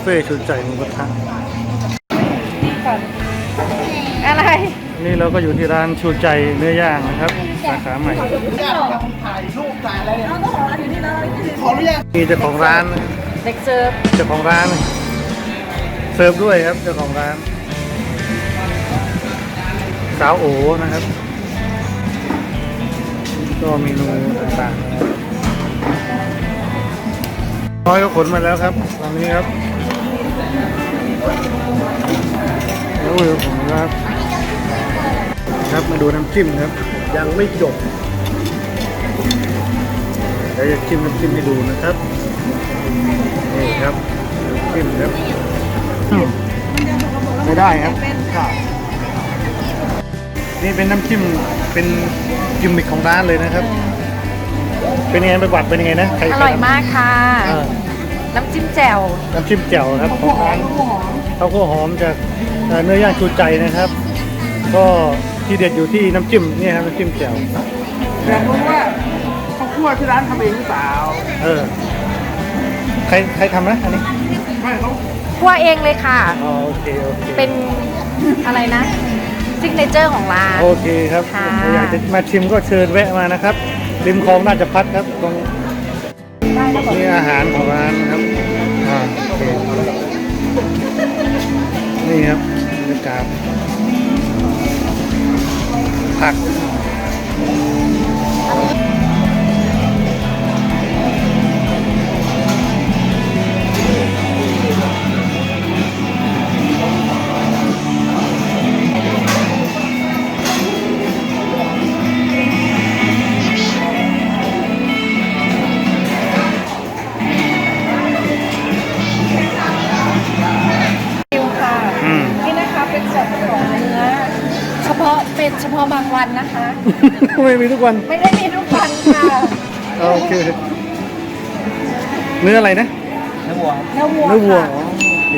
เฟ่ชูใจหมูกระทะก่อนอะไรนี่เราก็อยู่ที่ร้านชูใจเนื้อย่างนะครับ สาขาใหม่ถ่ายรูปถ่ายอะไรเนี่ยขออนุญาตมีเจ้าของร้านเด็กเสิร์ฟเจ้าของร้าน เสิร์ฟด้วยครับเจ้าของร้าน สาวโอนะครับ ก็เมนูต่างๆนะครับน้อยก็ขนมาแล้วครับตอนนี้ครับ โอ้ยผมครับ ครับมาดูน้ำจิ้มครับ ยังไม่จบเดี๋ยวจะชิมน้ำจิ้มให้ดูนะครับนี่ครับน้ำจิ้มครับอืมไม่ได้ครับครับนี่เป็นน้ำจิ้มเป็นกิมมิคของร้านเลยนะครับ เป็นยังไงประวัติเป็นยังไงนะใครอร่อยมากค่ะเออ น้ำจิ้มแจ่วน้ำจิ้มแจ่วครับของร้านข้าวโพดหอมจากเอ่อเนื้อย่างชูใจนะครับ ก็ที่เด็ดอยู่ที่น้ำจิ้มเนี่ยครับน้ำจิ้มแจ่วอยากรู้ว่าเขาคั่วที่ร้านทำเองหรือเปล่าเออใครใครทำนะอันนี้ไม่เขาคั่วเองเลยค่ะอ๋อโอเคโอเคเป็นอะไรนะซิกเนเจอร์ของร้านโอเคครับค่ะอยากจะมาชิมก็เชิญแวะมานะครับริมคลองน่าจะพัดครับตรงนี่อาหารของร้าน นี่ครับบรรยากาศผัก เป็นเฉพาะบางวันนะคะ ไม่มีทุกวัน ไม่ได้มีทุกวันค่ะโอเค เนื้ออะไรนะ เนื้อวัวเนื้อวัวเนื้อวัวโอเค